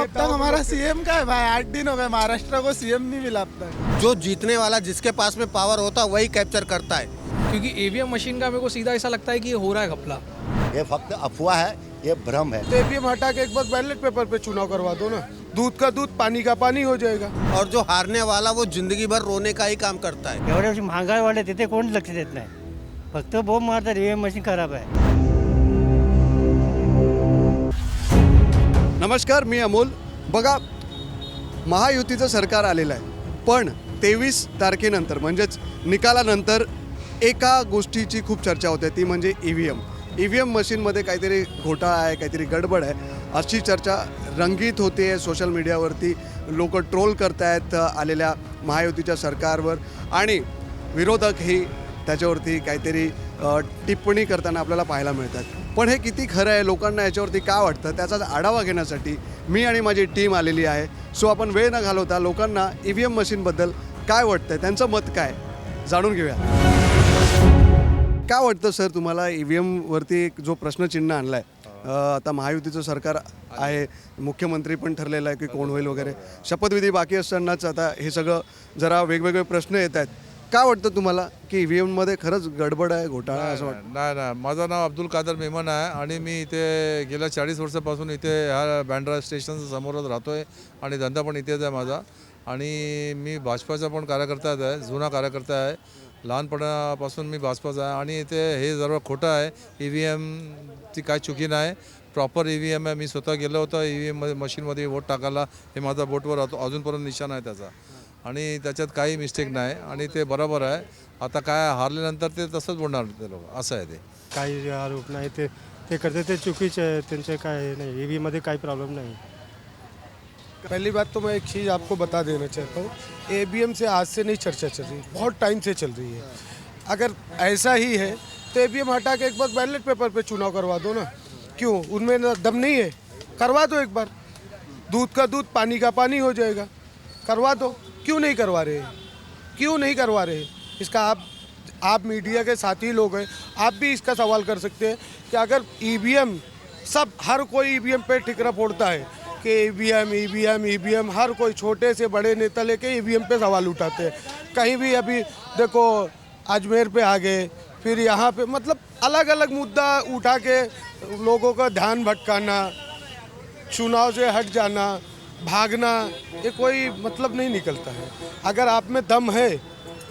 अब तक हमारा सीएम का है भाई आठ दिन हो गए महाराष्ट्र को सीएम नहीं मिला अब तक। जो जीतने वाला जिसके पास में पावर होता है वही कैप्चर करता है। क्योंकि ईवीएम मशीन का मेरे को सीधा ऐसा लगता है कि ये हो रहा है घपला। ये फक्त अफवाह है ये भ्रम है। तो ईवीएम हटा के एक बार बैलेट पेपर पे चुनाव करवा दो ना। दूध का दूध पानी का पानी हो जाएगा। और जो हारने वाला वो ज़िंदगी भर रोने का ही काम करता है। महागाई वाढले तिथे कोण लक्ष देत नाही फक्त बोंब मारतात ईव्हीएम मशीन खराब आहे नमस्कार मी अमोल. बघा महायुतीचं सरकार आलेलं आहे. पण तेवीस तारखेनंतर म्हणजेच निकालानंतर एका गोष्टीची खूप चर्चा होते ती म्हणजे E V M E V M मशीनमध्ये काहीतरी घोटाळा आहे काहीतरी गडबड आहे अशी चर्चा रंगीत होते सोशल मीडियावरती. लोक ट्रोल करतायत आलेल्या महायुतीच्या सरकारवर आणि विरोधकही त्याच्यावरती काहीतरी टिप्पणी करताना आपल्याला पाहायला मिळतात. पण हे किती खरं आहे लोकांना याच्यावरती काय वाटतं त्याचा आढावा घेण्यासाठी मी आणि माझी टीम आलेली आहे. सो आपण वेळ न घालवता लोकांना ई व्ही एम मशीनबद्दल काय वाटतं त्यांचं मत काय? जाणून घेऊया. काय वाटतं सर तुम्हाला ई व्ही एमवरती जो प्रश्नचिन्ह आणला आहे आता महायुतीचं सरकार आहे मुख्यमंत्री पण ठरलेलं आहे की कोण होईल वगैरे. शपथविधी बाकी असतानाच आता हे सगळं जरा वेगवेगळे प्रश्न येत आहेत. काय वाटतं तुम्हाला की ई व्ही एममध्ये खरंच गडबड आहे घोटाळा आहे असं वाटतं? नाही नाही. माझं नाव अब्दुल कादर मेमन आहे आणि मी इथे गेल्या चाळीस वर्षापासून इथे ह्या बँड्रा स्टेशन समोरच राहतो आहे आणि धंदा पण इथेच आहे माझा. आणि मी भाजपाचा पण कार्यकर्ताच आहे जुना कार्यकर्ता आहे. लहानपणापासून मी भाजपाचा आहे आणि इथे हे सर्व खोटं आहे ई व्ही एमची काय चुकी नाही. प्रॉपर ई व्ही एम आहे. मी स्वतः गेलो होतो ई व्ही एम मशीनमध्ये वोट टाकायला. हे माझा बोटवर अजून- अजूनपर्यंत निशाण आहे त्याचा. आणि त्याच्यात काही मिस्टेक नाही. आणि ते बरोबर आहे. आता काय हारल्यानंतर ते तसंच बोलणार ते लोक. असं आहे ते. काही आरोप नाही. ते ते करते ते चुकीचे आहे. त्यांचे काय नाही. ई मध्ये काही प्रॉब्लेम नाही. पहली बात तो मैं एक चीज़ आपको बता देना चाहता हूँ. एबीएम से आज से नहीं चर्चा चल रही. बहुत टाइम से चल रही है. अगर ऐसा ही है तो ए हटा के एक बार बैलेट पेपर पे चुनाव करवा दो ना. क्यों? उनमें ना दम नहीं है. करवा दो एक बार. दूध का दूध पानी का पानी हो जाएगा. करवा दो. क्यों नहीं करवा रहे? क्यों नहीं करवा रहे? इसका आप आप मीडिया के साथी लोग हैं, आप भी इसका सवाल कर सकते हैं कि अगर ईवीएम सब, हर कोई ईवीएम पे ठिकरा फोड़ता है कि ई ईवीएम ईवीएम ईवीएम हर कोई छोटे से बड़े नेता लेके ईवीएम पे सवाल उठाते हैं। कहीं भी अभी, देखो, अजमेर पे आ गए, फिर यहाँ पे मतलब अलग अलग मुद्दा उठा के लोगों का ध्यान भटकाना, चुनाव से हट जाना भागना ये कोई मतलब नहीं निकलता है। अगर आप में दम है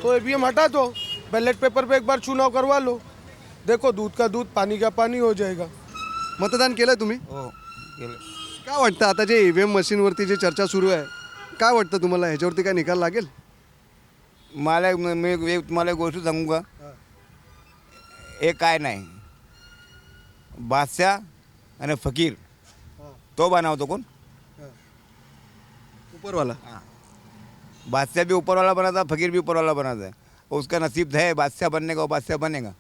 तो ए हटा दो। बैलेट पेपर पे एक बार चुनाव करवा लो। देखो दूध का दूध पानी का पानी हो जाएगा। मतदान केलं तुम्ही? काय वाटतं आता जे ई व्ही एम मशीनवरती जी चर्चा सुरू आहे? काय वाटतं तुम्हाला? ह्याच्यावरती काय निकाल लागेल? मला म- मी एक तुम्हाला एक गोष्ट सांगू का? हे. काय नाही. बादशाह आणि फकीर. तो बनवतो कोण? उपरवाला. बादशाह भी ऊपर वाला बना था फकीर भी ऊपर वाला बना था और उसका नसीब है बादशाह बनने का वो बादशाह बनेगा.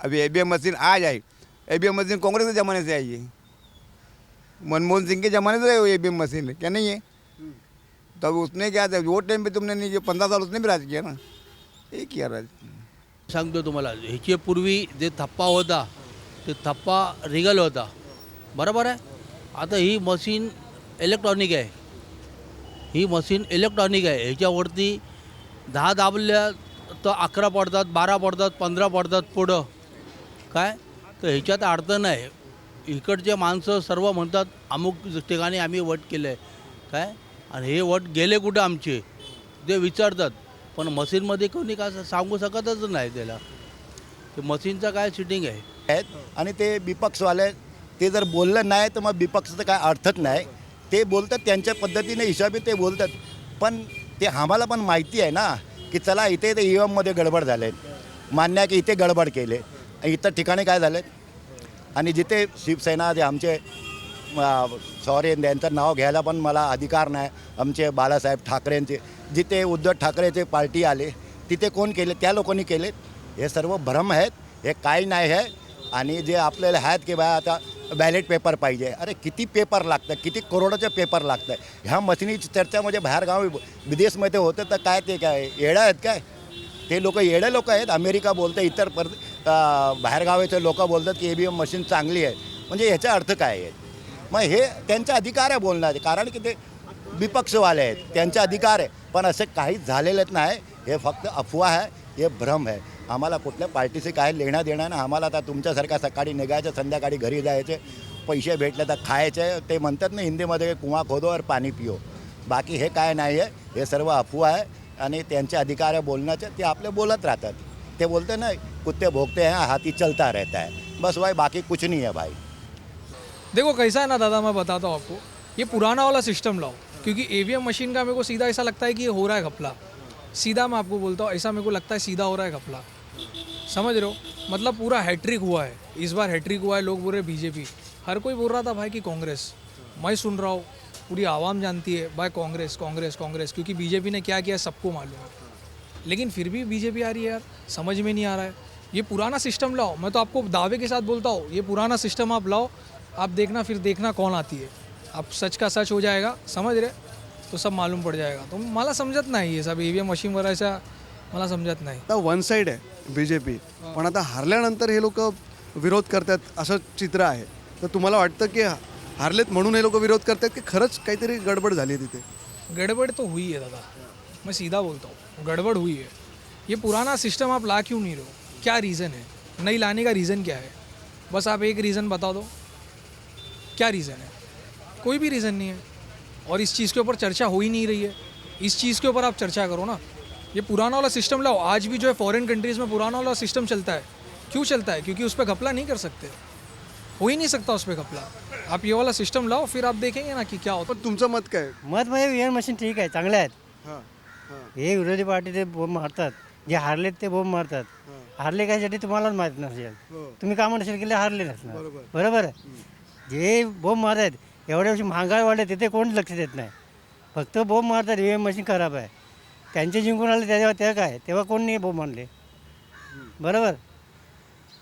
अभी ए बी एम मशीन आ जाए A B M machine Congress के ज़माने से आई है. मनमोहन सिंह के ज़माने से ए बी एम मशीन है क्या नहीं है? तो अब उसने क्या था वो टाइम पे तुमने नहीं जो पंद्रह साल उसने भी राज किया ना. ये किया राज सांगतो तुम्हाला पूर्वी जे थप्पा होता ते थप्पा रिगल होता. बरोबर आहे? आता ही मशीन इलेक्ट्रॉनिक आहे. ही मशीन इलेक्ट्रॉनिक आहे. ह्याच्यावरती दहा दाबल्या तर अकरा पडतात बारा पडतात पंधरा पडतात पुढं. काय? तर ह्याच्यात अडचण नाही इकडचे माणसं सर्व म्हणतात अमुक ठिकाणी आम्ही वट केलं आहे काय? आणि हे वट गेले कुठं आमचे? ते विचारतात. पण मशीनमध्ये कोणी काय सांगू शकतच नाही त्याला. ते मशीनचं काय सिटिंग आहे? आहेत. आणि ते विपक्षवाले ते जर बोललं नाही तर मग विपक्षाचं काय अर्थच नाही. ते बोलतात त्यांच्या पद्धतीने हिशोबी ते बोलतात. पण ते आम्हाला पण माहिती आहे ना की चला इथे ते ई एममध्ये गडबड झाले. मान्य आहे की इथे गडबड केले. इतर ठिकाणी काय झाले? आणि जिथे शिवसेना जे आमचे सॉरी यांचं नाव घ्यायला पण मला अधिकार नाही. आमचे बाळासाहेब ठाकरेंचे जिथे उद्धव ठाकरेचे पार्टी आले तिथे कोण केले? त्या लोकांनी केले. हे सर्व भ्रम आहेत. हे काही नाही आहे. आणि जे आपल्याला आहेत की बा आता बॅलेट पेपर पाहिजे. अरे किती पेपर लागतं? किती करोडाचे पेपर लागतं? ह्या मशिनीची चर्चा म्हणजे बाहेरगावी विदेशमध्ये होतं तर काय ते काय येडं आहेत काय? ते लोक येडे लोक आहेत. अमेरिका बोलतं इतर पर अं, बाहेरगावाचे लोक बोलतात की ए बी एम मशीन चांगली आहे. म्हणजे ह्याचा अर्थ काय आहे? मग हे त्यांचा अधिकार आहे बोलण्याचे. कारण की ते विपक्षवाले आहेत. त्यांचा अधिकार आहे. पण असं काहीच झालेलंच नाही. हे फक्त अफवा आहे. हे भ्रम आहे. आम्हाला कुठल्या पार्टीचे काय लेणं देणं ना आम्हाला आता तुमच्यासारखा सकाळी निघायचं संध्याकाळी घरी जायचे पैसे भेटले तर खायचे. ते म्हणतात ना हिंदीमध्ये कुवा खोदो और पाणी पिओ बाकी हे काय नाही आहे. हे सर्व अफवा आहे आणि त्यांचे अधिकार आहे बोलण्याचे. ते आपले बोलत राहतात. ते बोलते ना कुत्ते भोगते हैं हाथी चलता रहता है. बस भाई बाकी कुछ नहीं है भाई. देखो कैसा है ना दादा मैं बताता हूँ आपको। ये पुराना वाला सिस्टम लाओ क्योंकि ए मशीन का मेरे को सीधा ऐसा लगता है कि ये हो रहा है घपला। सीधा मैं आपको बोलता हूँ ऐसा मेरे को लगता है सीधा हो रहा है घपला। समझ रहे हो? मतलब पूरा हैट्रिक हुआ है। इस बार हैट्रिक हुआ है, लोग बोल रहे बीजेपी। हर कोई बोल रहा था भाई कि कांग्रेस। मैं सुन रहा हूँ, पूरी आवाम जानती है, भाई कांग्रेस कांग्रेस कांग्रेस, क्योंकि बीजेपी ने क्या किया, सबको मालूम है। लेकिन फिर भी बीजेपी आ रही है यार, समझ में नहीं आ रहा है। ये पुराना सिस्टम लाओ। मैं तो आपको दावे के साथ बोलता हूँ, ये पुराना सिस्टम आप लाओ, आप देखना, फिर देखना कौन आती है। आप सच का सच हो जाएगा, समझ रहे? तो सब मालूम पड़ जाएगा। तो मला समजत नाही हे सब ई व्ही एम मशीन वरायच्या मला समजत नाही। वन साईड आहे बी जे पी पण आता हारल्यानंतर हे लोक विरोध करतात असं चित्र आहे. तर तुम्हाला वाटतं की हारलेत म्हणून हे लोक विरोध करतात की खरंच काहीतरी गडबड झाली आहे तिथे? गड़बड़ तो हुई है दादा. मैं सीधा बोलता हूँ. गड़बड़ हुई है ये पुराना सिस्टम आप ला क्यों नहीं रहे हो? क्या रीज़न है? नहीं लाने का रीज़न क्या है? बस आप एक रीज़न बता दो। क्या रीज़न है? कोई भी रीज़न नहीं है। और इस चीज़ के ऊपर चर्चा हो ही नहीं रही है। इस चीज़ के ऊपर आप चर्चा करो ना। ये पुराना वाला सिस्टम लाओ। आज भी जो है फॉरेन कंट्रीज़ में पुराना वाला सिस्टम चलता है। क्यों चलता है? क्योंकि उस पर घपला नहीं कर सकते। हो ही नहीं सकता उस पर घपला। आप ये वाला सिस्टम लाओ फिर आप देखेंगे ना कि क्या होता पण तुमचं मत काय? मत म्हणजे व्ही मशीन ठीक आहे चांगले आहेत. हां हां. हे विरोधी पार्टी ते बोंब मारतात. जे हारलेत ते बोंब मारतात. हारले कायसाठी तुम्हालाच माहीत नसेल. तुम्ही कामं नसेल केले हारले नसणार. बरोबर. आहे? जे बोंब मारतात एवढ्या वर्षी महागाई वाढले तिथे कोण लक्ष देत नाही? फक्त बोंब मारतात ई एम मशीन खराब आहे. त्यांचे जिंकून आले त्याच्यावर तेव्हा काय? तेव्हा कोण नाही बोंब मारले बरोबर?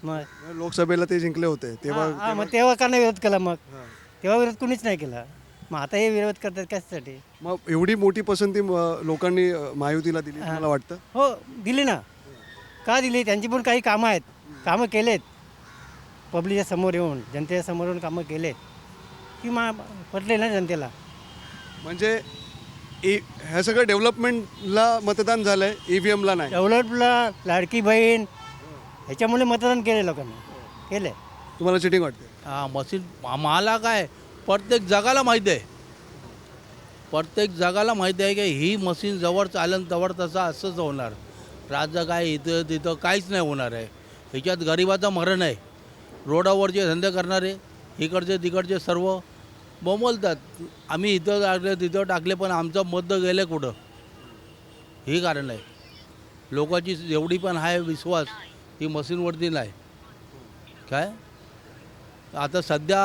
मग लोकसभेला ते जिंकले होते तेव्हा हा, हा, मग तेव्हा का नाही विरोध केला मग? तेव्हा विरोध कुणीच नाही केला. मग आता हे विरोध करतात कशासाठी? मग एवढी मोठी पसंती लोकांनी अ, महायुतीला दिली मला वाटतं? हो दिली ना. का दिली? त्यांची पण काही कामं आहेत. कामं केलेत. पब्लिकच्या समोर येऊन जनतेच्या समोर येऊन कामं केलेत. की मा पटले ना जनतेला. म्हणजे ए ह्या सगळं डेव्हलपमेंटला मतदान झालं आहे ई व्ही एमला नाही. डेव्हलपला लाडकी बहीण ह्याच्यामुळे मतदान केले लोकांनी. केले तुम्हाला चिटिंग वाटते हा मशीन आम्हाला काय प्रत्येक जगाला माहीत आहे. प्रत्येक जगाला माहिती आहे की ही मशीन जवळ चालेल तवळ तसं असंच होणार. राज्य काय इथं तिथं काहीच नाही होणार आहे. ह्याच्यात गरिबाचं मरण आहे. रोडावरचे धंदे करणारे इकडचे तिकडचे सर्व बोंबलतात आम्ही इथं टाकले तिथं टाकले पण आमचं मत गेलं कुठं? हे कारण आहे. लोकांची जेवढी पण आहे विश्वास ही मशीनवरती नाही. काय? आता सध्या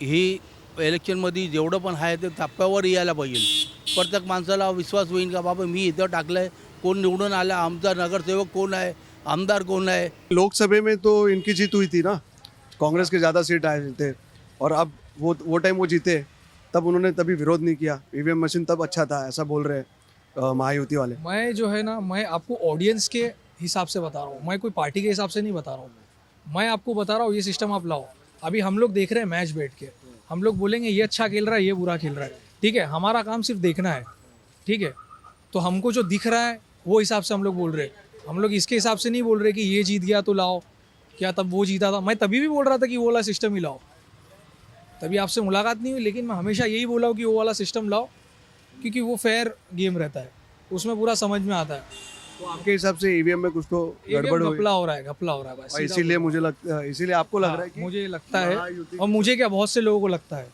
ही इलेक्शनमध्ये जेवढं पण आहे ते टप्प्यावर यायला पाहिजे. प्रत्येक माणसाला विश्वास होईल का बाबा मी इथं टाकलं आहे कोण निवडून आला? आमचा नगरसेवक कोण आहे? आमदार कोण आहे? लोकसभा में तो इनकी जीत हुई थी ना? कांग्रेस के ज़्यादा सीट आए थे। और अब वो वो टाइम वो जीते, तब उन्होंने तभी विरोध नहीं किया। ईवीएम मशीन तब अच्छा था, ऐसा बोल रहे महायुति वाले। मैं जो है ना, मैं आपको ऑडियंस के हिसाब से बता रहा हूँ। मैं कोई पार्टी के हिसाब से नहीं बता रहा हूँ। मैं आपको बता रहा हूँ, ये सिस्टम आप लाओ। अभी हम लोग देख रहे हैं मैच बैठ के। हम लोग बोलेंगे, ये अच्छा खेल रहा है, ये बुरा खेल रहा है। ठीक है, हमारा काम सिर्फ़ देखना है। ठीक है तो हमको जो दिख रहा है, वो हिसाब से हम लोग बोल रहे हैं। हम लोग इसके हिसाब से नहीं बोल रहे कि ये जीत गया तो लाओ। क्या तब वो जीता था? मैं तभी भी बोल रहा था कि वो वाला सिस्टम ही लाओ। तभी आपसे मुलाकात नहीं हुई लेकिन मैं हमेशा यही बोला हूँ कि वो वाला सिस्टम लाओ क्योंकि वो फेयर गेम रहता है। उसमें पूरा समझ में आता है। तो आपके हिसाब से ई वी एम में कुछ तो गड़बड़ घपला हो रहा है घपला हो रहा है बस इसीलिए मुझे लगता इसीलिए आपको लग रहा है कि मुझे लगता है और मुझे क्या बहुत से लोगों को लगता है।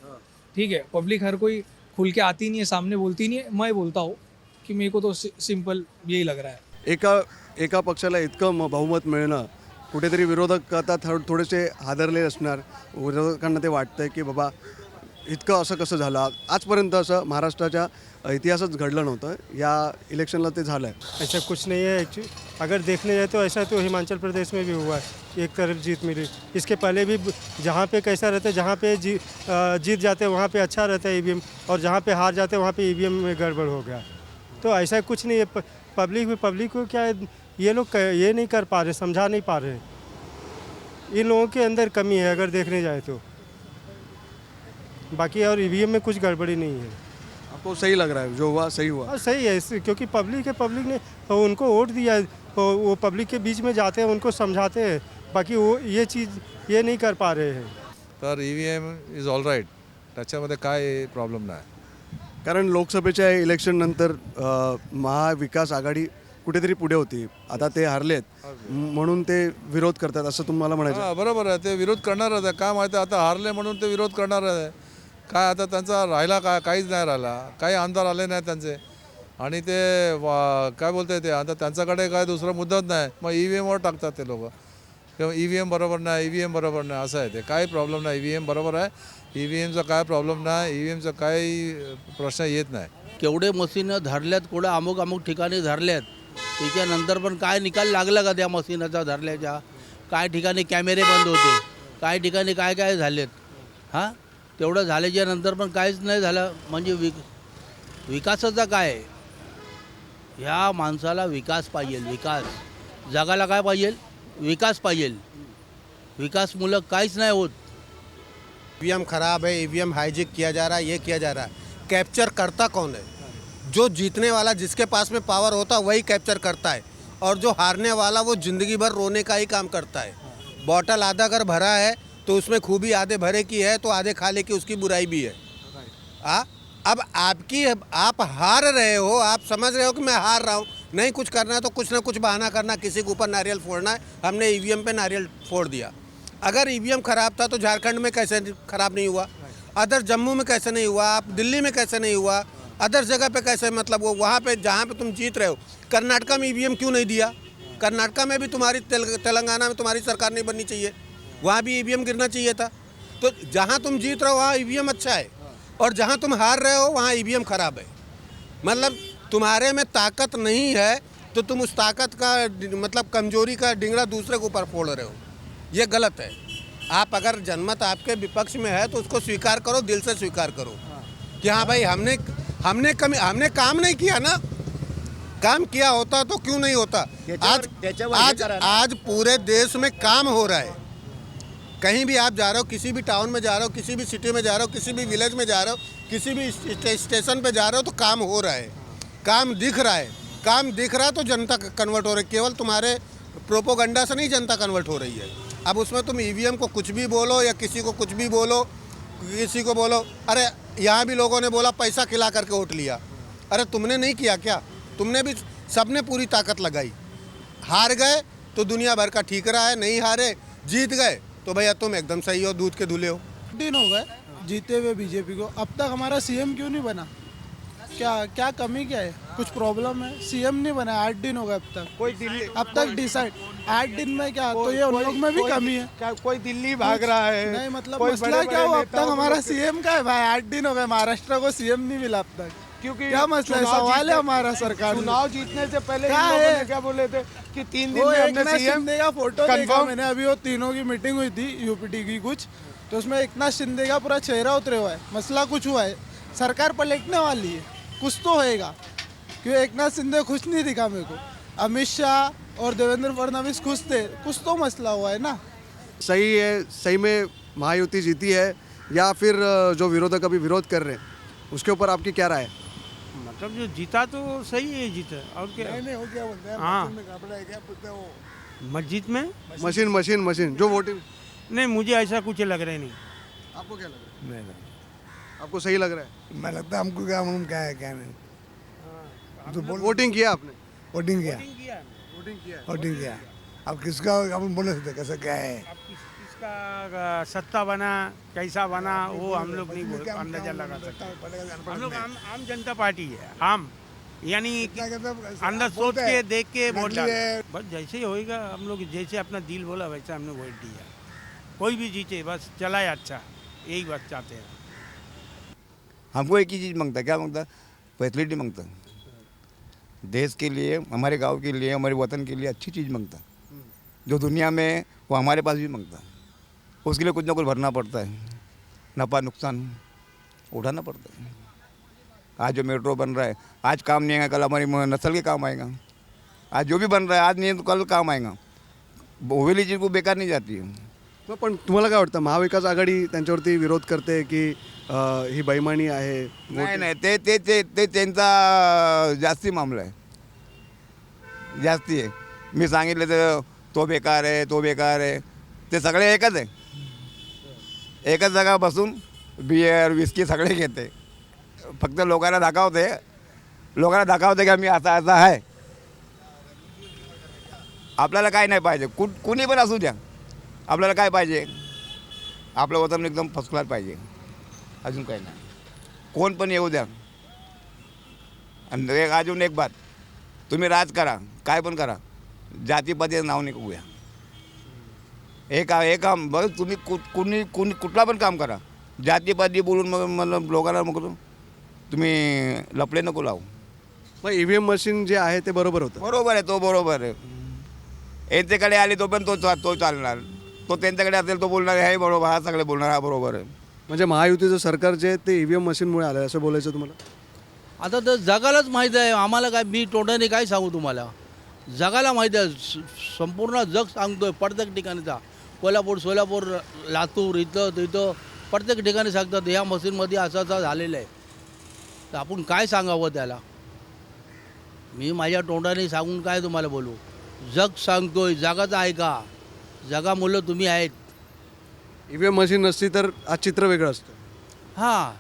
ठीक है पब्लिक हर कोई खुल के आती नहीं है सामने बोलती नहीं है। मैं बोलता हूँ कि मेरे को तो सिंपल यही लग रहा है। एका एका पक्षाला इतकं बहुमत मिळणं कुठेतरी विरोधक आता थो थोडेसे हादरले असणार. विरोधकांना ते वाटतं आहे की बाबा इतकं असं कसं झालं? आजपर्यंत असं महाराष्ट्राच्या इतिहासच घडलं नव्हतं. या इलेक्शनला ते झालं आहे ऐसा कुछ नहीं है एक्चुअली अगर देखने जाए तो ऐसा तो हिमाचल प्रदेश में भी हुआ. है एक तरफ जीत मिली. इसके पहले भी जहाँ पे कैसा रहता है जहाँ पे जी जीत जाते वहाँ पे अच्छा रहता है ईवीएम और जहाँ पे हार जाते वहाँ पे ईवीएम में गड़बड़ हो गया. तो ऐसा कुछ नहीं है. प- पब्लिक में पब्लिक को क्या है ये लोग ये नहीं कर पा रहे समझा नहीं पा रहे। इन लोगों के अंदर कमी है अगर देखने जाए तो। बाकी और ईवीएम में कुछ गड़बड़ी नहीं है। आपको सही लग रहा है? जो हुआ सही हुआ। हाँ सही है इससे- क्योंकि पब्लिक है पब्लिक ने उनको वोट दिया है वो वो पब्लिक के बीच में जाते हैं उनको समझाते हैं। बाकी वो ये चीज़ ये नहीं कर पा रहे हैं। तर E V M is all right त्याच्यामध्ये काय प्रॉब्लेम नाही कारण लोकसभेच्या इलेक्शन नंतर महाविकास आघाडी कुठेतरी पुढे होती. आता ते हारलेत. म्हणून ते विरोध करतात असं तुम्हाला म्हणायचं हा बरोबर आहे. ते विरोध करणारच आहे. काय माहिती आता हारले म्हणून ते विरोध करणारच आहे. काय आता त्यांचा राहिला काय? काहीच नाही राहिला. काही आमदार आले नाही त्यांचे. आणि ते वा- काय बोलते ते? आता त्यांच्याकडे काय दुसरा मुद्दाच नाही. मग ई व्ही एमवर टाकतात ते लोक. किंवा ई व्ही एम बरोबर नाही ई व्ही एम बरोबर नाही असं आहे ते. काही प्रॉब्लेम नाही. ई व्ही एम बरोबर आहे. ई व्ही एमचा काय प्रॉब्लेम नाही. ई व्ही एमचा काही प्रश्न येत नाही. केवढे मशीनं धरल्यात कुठं अमुक अमुक ठिकाणी धरल्यात. त्याच्यानंतर पण काय निकाल लागला का त्या मशीनाचा धरल्याच्या? काय ठिकाणी कॅमेरे बंद होते? काय ठिकाणी काय काय झालेत? हां? तेवढं झाल्याच्यानंतर पण काहीच नाही झालं. म्हणजे विक विकासाचा काय? ह्या माणसाला विकास पाहिजे विकास. जगाला काय पाहिजे? विकास पाहिजे. मुलं काहीच नाही होत. ईवीएम खराब है एम हाईजेक किया जा रहा है ये किया जा रहा. है कैप्चर करता कौन है? जो जीतने वाला जिसके पास में पावर होता है वही कैप्चर करता है। और जो हारने वाला वो ज़िंदगी भर रोने का ही काम करता है। बॉटल आधा अगर भरा है तो उसमें खूबी आधे भरे की है तो आधे खाले की उसकी बुराई भी है। आ? अब आपकी आप हार रहे हो आप समझ रहे हो कि मैं हार रहा हूँ। नहीं कुछ करना है तो कुछ ना कुछ बहाना करना किसी के ऊपर नारियल फोड़ना है। हमने ईवीएम पे नारियल फोड़ दिया। अगर ईवीएम खराब था तो झारखंड में कैसे खराब नहीं हुआ? अदर जम्मू में कैसे नहीं हुआ? आप दिल्ली में कैसे नहीं हुआ? अदर जगह पे कैसे मतलब वो वहाँ पे जहाँ पे तुम जीत रहे हो। कर्नाटका में ईवीएम क्यों नहीं दिया? कर्नाटका में भी तुम्हारी तेल, तेलंगाना में तुम्हारी सरकार नहीं बननी चाहिए। वहाँ भी ईवीएम गिरना चाहिए था। तो जहाँ तुम जीत रहे हो वहाँ ईवीएम अच्छा है। और जहाँ तुम हार रहे हो वहाँ ईवीएम खराब है। मतलब तुम्हारे में ताकत नहीं है तो तुम उस ताकत का मतलब कमज़ोरी का डिंगड़ा दूसरे के ऊपर फोड़ रहे हो। ये गलत है। आप अगर जनमत आपके विपक्ष में है तो उसको स्वीकार करो दिल से स्वीकार करो। कि हाँ भाई हमने हमने कमी हमने काम नहीं किया ना। काम किया होता तो क्यों नहीं होता? आज आज आज पूरे देश में काम हो रहा है। कहीं भी आप जा रहे हो किसी भी टाउन में जा रहे हो किसी भी सिटी में जा रहे हो किसी भी विलेज में जा रहे हो किसी भी स्टेशन पे जा रहे हो तो काम हो रहा है। काम दिख रहा है। काम दिख रहा है तो जनता कन्वर्ट हो रही है। केवल तुम्हारे प्रोपोगंडा से नहीं जनता कन्वर्ट हो रही है। अब उसमें तुम ईवीएम को कुछ भी बोलो या किसी को कुछ भी बोलो किसी को बोलो अरे यहाँ भी लोगों ने बोला, पैसा खिला करके वोट लिया। अरे, तुमने नहीं किया क्या? तुमने भी सबने पूरी ताकत लगाई। हार गए तो दुनिया भर का ठीक रहा है, नहीं हारे, जीत गए तो भैया तुम एकदम सही हो, दूध के धुले हो। दिन हो गए, जीते हुए बीजेपी को। अब तक हमारा सीएम क्यों नहीं बना? क्या क्या कमी क्या है? कुछ प्रॉब्लम है? सीएम नहीं बना आठ दिन हो गए अब तक। कोई दिल्ली अब तक डिसाइड आठ दिन में क्या तो ये उन लोग में भी कमी है। क्या कोई दिल्ली भाग रहा है? नहीं मतलब मसला क्या हुआ? अब तक हमारा सीएम का है भाई आठ दिन हो गए महाराष्ट्र को सीएम नहीं मिला अब तक। क्योंकि क्या मसला है? सवाल है हमारा सरकार चुनाव जीतने से पहले क्या है? क्या बोले थे? कि तीन दिन में हमने शिंदे का फ़ोटो देखा मैंने अभी वो तीनों की मीटिंग हुई थी यूपीटी की कुछ। तो उसमें इतना शिंदे का पूरा चेहरा उतरे हुआ है। मसला कुछ हुआ है। सरकार पलटने वाली है। कुछ तो होएगा। क्योंकि एक नाथ शिंदे खुश नहीं दिखा मेरे को। अमित शाह और देवेंद्र फडणवीस खुश थे। कुछ तो मसला हुआ है ना? सही है सही में महायुति जीती है या फिर जो विरोधक अभी विरोध कर रहे हैं उसके ऊपर आपकी क्या राय है? मतलब जो जीता तो सही है जीता। और क्या? नहीं हो गया बोलते हैं। हाँ। में कपड़ा है क्या? बोलते हैं मस्जिद में? मशीन मशीन मशीन जो वोटिंग नहीं मुझे ऐसा कुछ लग रहा नहीं। आपको क्या लग रहा है? आपको सही लग रहा है? मैं लगता है हमको क्या मालूम क्या है क्या नहीं। तो वोटिंग किया आपने? वोटिंग किया। वोटिंग किया वोटिंग किया। अब किसका हम बोल सकते कैसे क्या है। किसका सत्ता बना कैसा बना वो हम लोग नहीं बोल अंदाज़ा लगा सकते। हम लोग आम आम जनता पार्टी है आम। यानी अंदर सोच के देख के वोट डाला। बस जैसे ही होएगा हम लोग जैसे अपना दिल बोला वैसा हमने वोट दिया। कोई भी जीते बस चलाए अच्छा। यही बात चाहते हैं। हमको एक ही चीज़ माँगता क्या माँगता फैसिलिटी माँगता देश के लिए, हमारे गाँव के लिए, हमारे वतन के लिए अच्छी चीज़ माँगता जो दुनिया में वो हमारे पास भी माँगता उसके लिए कुछ ना कुछ भरना पड़ता है। नफा नुकसान उठाना पड़ता है। आज जो मेट्रो बन रहा है, आज काम नहीं आएगा, कल हमारी नस्ल के काम आएगा। आज जो भी बन रहा है, आज नहीं तो कल काम आएगा। वो वाली चीज़ को बेकार नहीं जाती है। मग पण तुम्हाला काय वाटतं? महाविकास आघाडी त्यांच्यावरती विरोध करते की अ, ही बैमानी आहे? नाही नाही. ते ते ते ते त्यांचा जास्ती मामला आहे. जास्ती आहे. मी सांगितलं तर तो बेकार आहे तो बेकार आहे. ते सगळे एकच आहे. एकच जागा बसून बियर विस्की सगळे घेते. फक्त लोकांना दाखवते. लोकांना दाखवते का मी असा असा आहे. आपल्याला काय नाही पाहिजे. कु कुणी पण असू द्या. आपल्याला काय पाहिजे? आपलं वतन एकदम फर्स्ट क्लास पाहिजे. अजून काही नाही. कोण पण येऊ द्या. आणि एक अजून एक बात. तुम्ही राज करा. काय पण करा. जातीपातीचं नाव नाही घेऊया हे का हे काम बघ तुम्ही कु कुणी कुणी कुठला पण काम करा. जातीपाती बोलून मग मला लोकांना मग तुम्ही लपडे नको लावू. मग ई व्ही एम मशीन जे आहे ते बरोबर होतं. बरोबर आहे तो बरोबर आहे. यांच्याकडे आले तो पण तो तो चालणार. तो त्यांच्याकडे असेल तो बोलणार हे बरोबर हा सगळे बोलणार हा बरोबर आहे. म्हणजे महायुतीचं सरकार जे आहे ते ई व्ही एम मशीनमुळे आलं आहे असं बोलायचं तुम्हाला? आता तर जगालाच माहीत आहे आम्हाला काय मी तोंडाने काय सांगू तुम्हाला? जगाला माहीत आहे स- संपूर्ण जग सांगतोय प्रत्येक ठिकाणीचा कोल्हापूर सोलापूर लातूर इथं तिथं प्रत्येक ठिकाणी सांगतात ह्या मशीनमध्ये असं असं झालेलं आहे. तर आपण काय सांगावं त्याला? मी माझ्या तोंडाने सांगून काय तुम्हाला बोलू? जग सांगतोय जगाचं आहे का जगामुळं तुम्ही आहेत. ई व्ही एम मशीन नसती तर आज चित्र वेगळं असतं. हां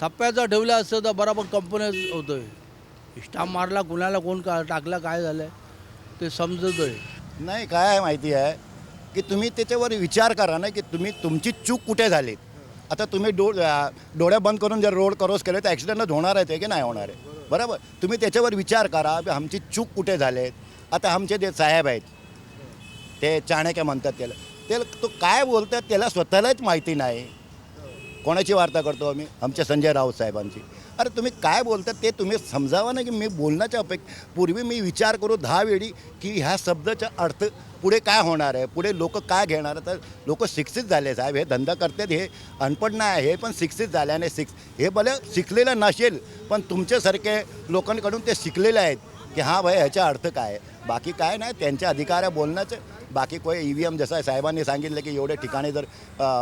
थप्प्याचं ठेवलं असतं तर बरोबर कंपन्या होतोय. स्टाफ मारला कुणाला कोण का टाकला काय झालं ते समजतोय. नाही काय आहे माहिती आहे? की तुम्ही त्याच्यावर विचार करा ना की तुम्ही तुमची चूक कुठे झाली? आता तुम्ही डो आ, डोळे बंद करून जर रोड क्रॉस केले तर ॲक्सिडेंट होणार आहे ते की नाही होणार आहे? बरोबर? तुम्ही त्याच्यावर विचार करा की आमची चूक कुठे झाले आता आमचे जे साहेब आहेत ते चाणक्य म्हणतात त्याला. त्याला तो काय बोलतात त्याला स्वतःलाच माहिती नाही. कोणाची वार्ता करतो आम्ही? आमच्या संजय राऊत साहेबांची. अरे तुम्ही काय बोलतात ते तुम्ही समजावं ना की मी बोलण्याच्या अपेक्ष पूर्वी मी विचार करू दहा वेळी की ह्या शब्दाचा अर्थ पुढे काय होणार आहे? पुढे लोक काय घेणार आहे? तर लोक शिक्षित झाले साहेब हे धंदा करतात हे अनपढ नाही हे पण शिक्षित झाल्याने शिक्ष हे भले शिकलेलं नसेल पण तुमच्यासारखे लोकांकडून ते शिकलेले आहेत की हां भाई ह्याचा अर्थ काय आहे? बाकी काय नाही त्यांच्या अधिकार आहे बोलण्याचं बाकी कोई ई व्ही एम जसं साहेबांनी सांगितलं की एवढे ठिकाणी जर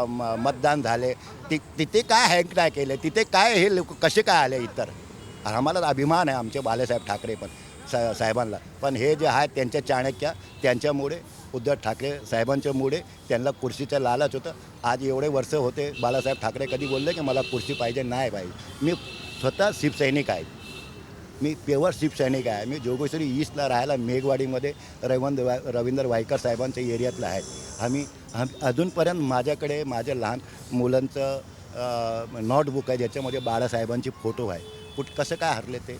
म- मतदान झाले ति तिथे काय हँक नाही केले तिथे काय हे लोक कसे काय आले इतर? आम्हाला अभिमान आहे आमचे बालेसाहेब ठाकरे पण सा साहेबांना पण हे जे आहेत त्यांच्या चाणक्य त्यांच्यामुळे उद्धव ठाकरे साहेबांच्यामुळे त्यांना कुर्सीचं लालच होतं. आज एवढे वर्ष होते बाळासाहेब ठाकरे कधी बोलले की मला कुर्सी पाहिजे नाही पाहिजे. मी स्वतः शिवसैनिक आहे. मी प्युअर शिवसैनिक आहे. मी जोगेश्वरी ईस्टला राहायला मेघवाडीमध्ये रविंद्र वा रवींद्र वायकर साहेबांच्या एरियातला आहे. आम्ही अजूनपर्यंत माझ्याकडे माझ्या लहान मुलांचं नोटबुक आहे ज्याच्यामध्ये बाळासाहेबांचे फोटो आहे. कुठ कसं काय हरले ते?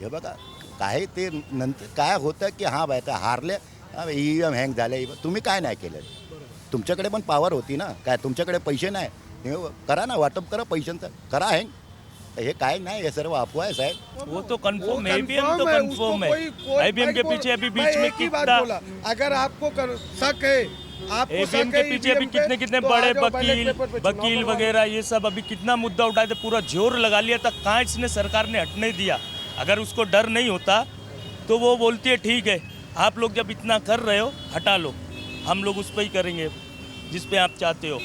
हे बघा काय ते नंतर काय होतं की हां बाय तर हारले ई व्ही एम हँग झाले तुम्ही काय नाही केलं? तुमच्याकडे पण पावर होती ना? काय तुमच्याकडे पैसे नाही? करा ना वाटप करा पैशांचं. करा हँग हे काय नाही हे सर्व अफवा आहे साहेब. वो तो कंफर्म है confirm तो कंफर्म है. आईबीएम के पीछे अभी बीच में ही कितना अगर आपको कर, शक है आपको एवीएम के पीछे अभी कितने कितने तो बड़े वकील वकील वगैरह ये सब अभी कितना मुद्दा उठाए थे पूरा ज़ोर लगा लिया था कहाँ इसने सरकार ने हटने दिया? अगर उसको डर नहीं होता तो वो बोलती है ठीक है आप लोग जब इतना कर रहे हो हटा लो हम लोग उस पर ही करेंगे जिस पे आप चाहते हो।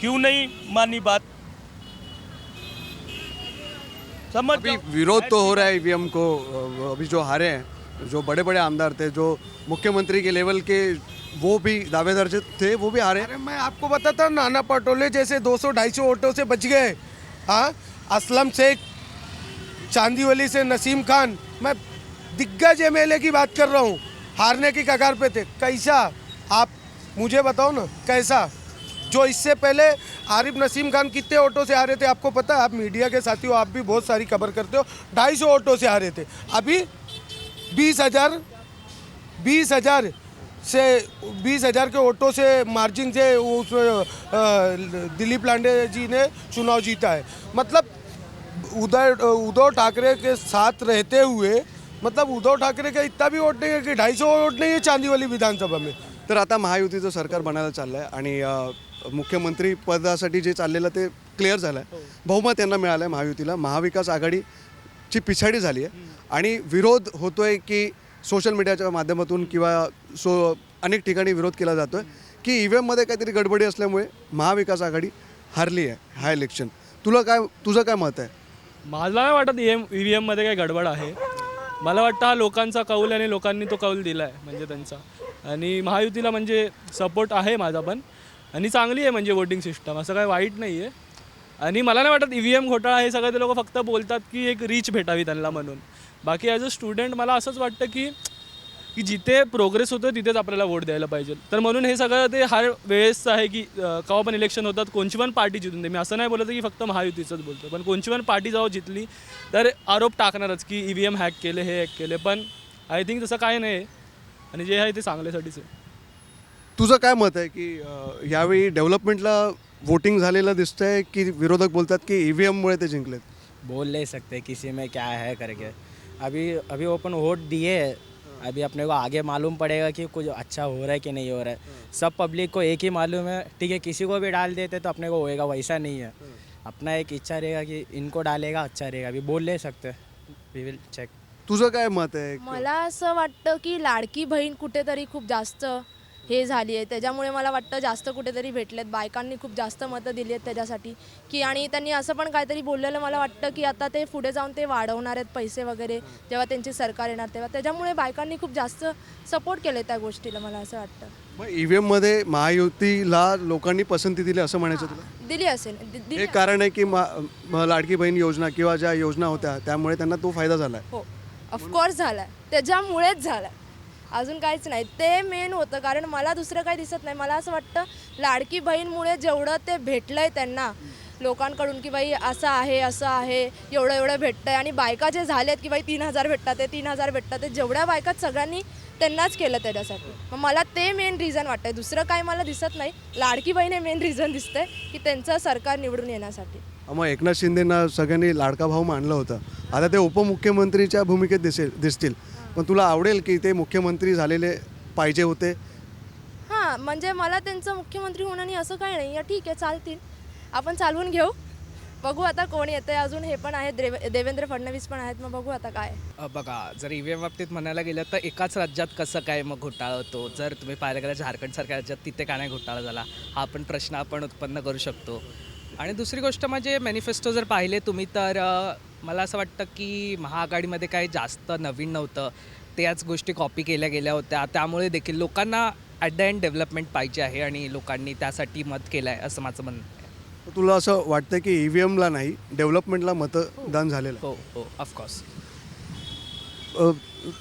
क्यों नहीं मानी बात? समझ अभी विरोध तो हो रहा है ईवीएम को अभी जो हारे हैं जो बड़े बड़े आमदार थे जो मुख्यमंत्री के लेवल के वो भी दावेदार थे वो भी हारे अरे मैं आपको बताता हूँ, नाना पटोले जैसे 200 250 ऑटो से बच गए। हाँ असलम शेख चांदीवली से नसीम खान मैं दिग्गज एमएलए की बात कर रहा हूँ हारने की कगार पे थे। कैसा? आप मुझे बताओ ना कैसा? जो इससे पहले आरिफ नसीम खान कितने ऑटो से आ रहे थे आपको पता है? आप मीडिया के साथी हो आप भी बहुत सारी खबर करते हो। ढाई सौ ऑटो से आ रहे थे। अभी बीस हज़ार बीस हज़ार से बीस हज़ार के ऑटो से मार्जिन से उस दिलीप लांडे जी ने चुनाव जीता है। मतलब उदय उद्धव ठाकरे के साथ रहते हुए मतलब उद्धव ठाकरे का इतना भी वोट नहीं है कि ढाई सौ वोट नहीं है चांदीवाली विधानसभा में। तर आता महायुति महायुतीचं सरकार बनायला चाललं आहे आणि अ, मुख्यमंत्री पदासाठी जे चाललेलं ते क्लिअर झालं आहे बहुमत यांना मिळालं आहे महायुतीला. महाविकास आघाडीची पिछाडी झाली आहे आणि विरोध होतोय की सोशल मीडियाच्या माध्यमातून किंवा सो अनेक ठिकाणी विरोध केला जातो आहे की ई व्ही एममध्ये काहीतरी गडबडी असल्यामुळे महाविकास आघाडी हारली आहे हा इलेक्शन तुला काय तुझं काय मत आहे? मला नाही वाटत ई एम ई व्ही एममध्ये काही गडबड आहे. मला वाटतं हा लोकांचा कौल आहे आणि लोकांनी तो कौल दिला आहे म्हणजे त्यांचा. आणि महायुतीला म्हणजे सपोर्ट आहे माझा पण. आणि चांगली आहे म्हणजे वोटिंग सिस्टम असं काही वाईट नाही आहे आणि मला नाही वाटत ई व्ही एम घोटाळा हे सगळं ते लोक फक्त बोलतात की एक रीच भेटावी त्यांना म्हणून. बाकी ॲज अ स्टुडंट मला असंच वाटतं की की जिथे प्रोग्रेस होतं तिथेच आपल्याला वोट द्यायला पाहिजे. तर म्हणून हे सगळं ते हर वेळेसचं आहे की अं, केव्हा पण इलेक्शन होतात कोणची पण पार्टी जितून दे. मी असं नाही बोलत की फक्त महायुतीचंच बोलतो पण कोणची पण पार्टी जाऊ जितली तर आरोप टाकणारच की ई व्ही एम हॅक केले हे हॅक केले. पण आय थिंक तसं काय नाही आहे आणि जे आहे ते चांगल्यासाठीच आहे. तुझं काय मत आहे की अं, यावेळी डेव्हलपमेंटला वोटिंग झालेलं दिसतंय की विरोधक बोलतात की ई व्ही एममुळे ते जिंकलेत? बोल नहीं सकते किसी में क्या है करके. अभी अभी ओपन वोट दिए है अभी अपने को आगे मालूम पड़ेगा कि कुछ अच्छा हो रहा है कि नहीं हो रहा है. सब पब्लिक को एक ही मालूम है ठीक है किसी को भी डाल देते तो अपने को होएगा वैसा नहीं है. अपना एक इच्छा रहेगा कि इनको डालेगा अच्छा रहेगा. अभी बोल नहीं सकते. वी विल चेक तुझं काय मत आहे? मला असं वाटतं की लाडकी बहीण कुठेतरी खूप जास्त हे झाली आहे. त्याच्यामुळे मला वाटतं जास्त कुठेतरी भेटलेत. बायकांनी खूप जास्त मतं दिली आहेत त्याच्यासाठी. की आणि त्यांनी असं पण काहीतरी बोललेलं मला वाटतं की आता ते पुढे जाऊन ते वाढवणार आहेत पैसे वगैरे जेव्हा त्यांची सरकार येणार तेव्हा. त्याच्यामुळे बायकांनी खूप जास्त सपोर्ट केले त्या गोष्टीला मला असं वाटतं. मग ई व्ही एममध्ये महायुतीला लोकांनी पसंती दिली असं म्हणायचं तुला? दिली असेल. दि- दिली एक कारण आहे की मा म- लाडकी बहीण योजना किंवा ज्या योजना होत्या त्यामुळे त्यांना तो फायदा झाला हो. ऑफकोर्स झाला त्याच्यामुळेच झाला अजून काहीच नाही. ते मेन होतं कारण मला दुसरं काही दिसत नाही. मला असं वाटतं लाडकी बहीणमुळे जेवढं ते भेटलं आहे त्यांना लोकांकडून की बाई असं आहे असं आहे एवढं एवढं भेटतं आहे आणि बायका जे झालेत की बाई तीन हजार भेटतात ते तीन हजार भेटतात ते जेवढ्या बायकात सगळ्यांनी त्यांनाच केलं त्याच्यासाठी. मग मला ते मेन रिझन वाटतंय. दुसरं काही मला दिसत नाही. लाडकी बहीण हे मेन रिझन दिसतंय की त्यांचं सरकार निवडून येण्यासाठी. मग एकनाथ शिंदेना सगळ्यांनी लाडका भाऊ मानलं होतं. आता ते उपमुख्यमंत्रीच्या भूमिकेत दिसेल दिसतील. पण तुला आवडेल की ते मुख्यमंत्री झालेले पाहिजे होते? हां म्हणजे मला त्यांचं मुख्यमंत्री होणं असं काही नाही. आहे ठीक आहे चालतील. आपण चालवून घेऊ. बघू आता कोण येते अजून. हे पण आहेत. देव देवेंद्र फडणवीस पण आहेत. मग बघू आता काय. अ, बघा जर ई व्ही एम बाबतीत म्हणायला गेलं तर एकाच राज्यात कसं काय मग घोटाळा होतो जर तुम्ही पाहायला गेलं झारखंडसारख्या राज्यात तिथे का नाही घोटाळा झाला? हा पण प्रश्न आपण उत्पन्न करू शकतो. आणि दुसरी गोष्ट म्हणजे मॅनिफेस्टो जर पाहिले तुम्ही तर अ, मला असं वाटतं की महाआघाडीमध्ये काही जास्त नवीन नव्हतं. त्याच गोष्टी कॉपी केल्या गेल्या होत्या. त्यामुळे देखील लोकांना ॲट द एंड डेव्हलपमेंट पाहिजे आहे आणि लोकांनी त्यासाठी मत केलं आहे असं माझं म्हणणं आहे. तुला असं वाटतं की ई व्ही एमला नाही डेव्हलपमेंटला मतदान झालेलं हो हो ऑफकोर्स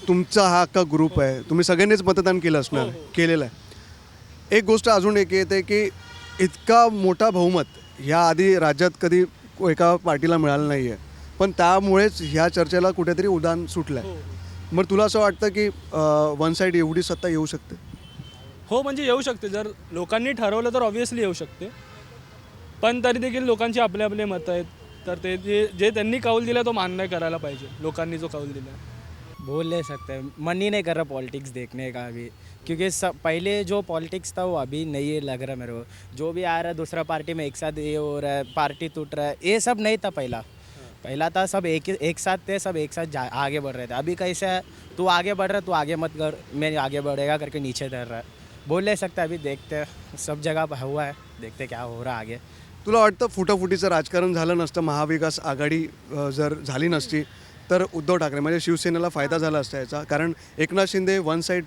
तुमचा हा अख्खा ग्रुप आहे. तुम्ही सगळ्यांनीच मतदान केलं असणार केलेलं आहे. एक गोष्ट अजून एक येते की इतका मोठा बहुमत ह्या आधी राज्यात कधी एका पार्टीला मिळालं नाही आहे पण त्यामुळेच ह्या चर्चेला कुठेतरी उदान सुटलं आहे मग तुला असं वाटतं की वन साईड एवढी सत्ता येऊ शकते? हो म्हणजे येऊ शकते. जर लोकांनी ठरवलं तर ऑब्व्हियसली येऊ शकते. पण तरी देखील लोकांची आपले आपले मतं आहेत. तर ते जे जे त्यांनी कौल दिला तो मान्य करायला पाहिजे. लोकांनी जो कौल दिला. बोल नहीं सकते. मन ही नहीं कर रहा पॉलिटिक्स देखने का अभी. क्योंकि सब पहले जो पॉलिटिक्स था वो अभी नहीं लग रहा मेरे को. जो भी आ रहा है दूसरा पार्टी में एक साथ ये हो रहा है पार्टी टूट रहा है ये सब नहीं था पहला. पहला था सब एक एक साथ थे सब एक साथ जा आगे बढ़ रहे थे। अभी कैसे है? तू आगे बढ़ रहा है तू आगे मत कर। मैं आगे बढ़ेगा करके नीचे डर रहा है। बोल नहीं सकता अभी देखते सब जगह हुआ है देखते क्या हो रहा आगे। तुला वाटतं फुटाफुटीचं राजकारण झालं नसतं? महाविकास आघाडी जर झाली नसती तर उद्धव ठाकरे म्हणजे शिवसेनेला फायदा झाला असता याचा. कारण एकनाथ शिंदे वन साईड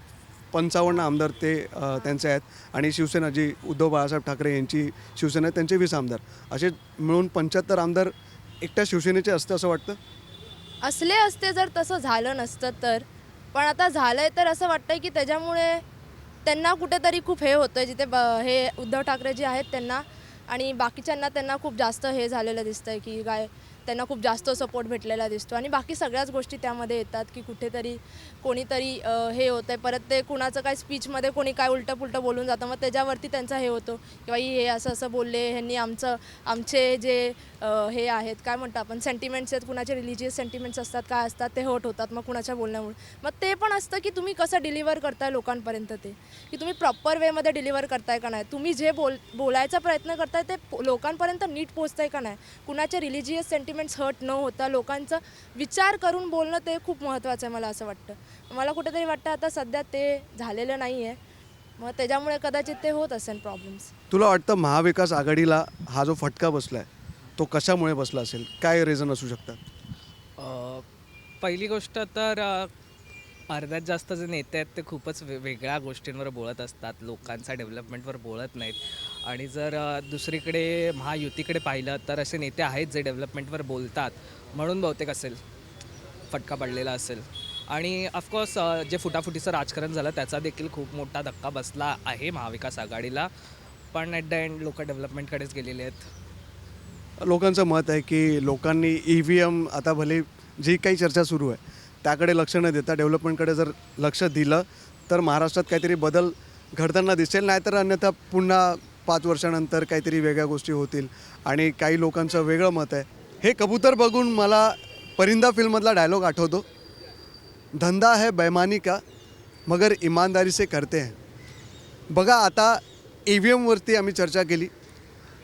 पंचावन्न आमदार ते त्यांचे आहेत. आणि शिवसेना जी उद्धव बाळासाहेब ठाकरे यांची शिवसेना आहे त्यांचे वीस आमदार. असे मिळून पंच्याहत्तर आमदार एकट्या शिवसेनेचे असतं असं वाटतं? असले असते जर तसं झालं नसतं तर. पण आता झालंय तर असं वाटतंय की त्याच्यामुळे त्यांना कुठेतरी खूप हे होतं जिथे ब हे उद्धव ठाकरे जे आहेत त्यांना आणि बाकीच्यांना त्यांना खूप जास्त हे झालेलं दिसतंय की काय त्यांना खूप जास्त सपोर्ट भेटलेला दिसतो. आणि बाकी सगळ्याच गोष्टी त्यामध्ये येतात की कुठेतरी कोणीतरी हे होतं आहे परत ते कुणाचं काय स्पीचमध्ये कोणी काय उलटं पुलटं बोलून जातं मग त्याच्यावरती त्यांचा हे होतो की बाई हे असं असं बोलले ह्यांनी आमचं आमचे जे हे आहेत काय म्हणतो आपण सेंटिमेंट्स आहेत कुणाचे रिलिजियस सेंटिमेंट्स असतात काय असतात ते हट होतात मग कुणाच्या बोलण्यामुळे. मग ते पण असतं की तुम्ही कसं डिलिव्हर करताय लोकांपर्यंत ते? की तुम्ही प्रॉपर वेमध्ये डिलिव्हर करताय का नाही? तुम्ही जे बोल बोलायचा प्रयत्न करताय ते लोकांपर्यंत नीट पोचताय का नाही? कुणाचे रिलिजियस सेंटिमेंट्स हट न होता लोकांचा विचार करून बोलणं ते खूप महत्त्वाचं आहे मला असं वाटतं. मला कुठेतरी वाटतं आता सध्या ते झालेलं नाही आहे मग त्याच्यामुळे कदाचित ते होत असेल प्रॉब्लेम्स तुला वाटतं महाविकास आघाडीला हा जो फटका बसला आहे तो कशामुळे बसला असेल? काय रिझन असू शकतात? अ, पहिली गोष्ट तर अर्ध्यात जास्त जे नेते आहेत ते खूपच वेगळ्या गोष्टींवर बोलत असतात. लोकांच्या डेव्हलपमेंटवर बोलत नाहीत. आणि जर दुसरीकडे महायुतीकडे पाहिलं तर असे नेते आहेत जे डेव्हलपमेंटवर बोलतात. म्हणून बहुतेक असेल फटका पडलेला असेल. आणि ऑफकोर्स जे फुटाफुटीचं राजकारण झालं त्याचा देखील खूप मोठा धक्का बसला आहे महाविकास आघाडीला. पण ॲट द एंड लोक डेव्हलपमेंटकडेच गेलेले आहेत. लोकांचं मत आहे की लोकांनी ई व्ही एम आता भले जी काही चर्चा सुरू आहे त्याकडे लक्ष न देता डेव्हलपमेंटकडे जर लक्ष दिलं तर महाराष्ट्रात काहीतरी बदल घडताना दिसेल नाहीतर अन्यथा पुन्हा पाच वर्षानंतर काहीतरी वेगळ्या गोष्टी होतील आणि काही लोकांचं वेगळं मत आहे. हे कबूतर बघून मला परिंदा फिल्ममधला डायलॉग आठवतो. धंदा है बैमानी का मगर इमानदारी से करते हैं. बघा आता ई व्ही एमवरती आम्ही चर्चा केली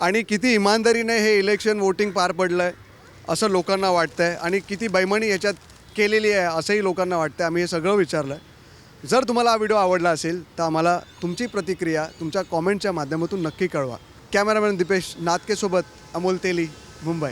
आणि किती इमानदारीने हे इलेक्शन वोटिंग पार पडलं आहे असं लोकांना वाटतं आहे आणि किती बैमानी याच्यात केलेली आहे असंही लोकांना वाटतं आहे आम्ही हे सगळं विचारलं आहे जर तुम्हाला हा व्हिडिओ आवडला असेल तर आम्हाला तुमची प्रतिक्रिया तुमच्या कॉमेंटच्या माध्यमातून नक्की कळवा. कॅमेरामॅन दिपेश नातकेसोबत अमोल तेली मुंबई.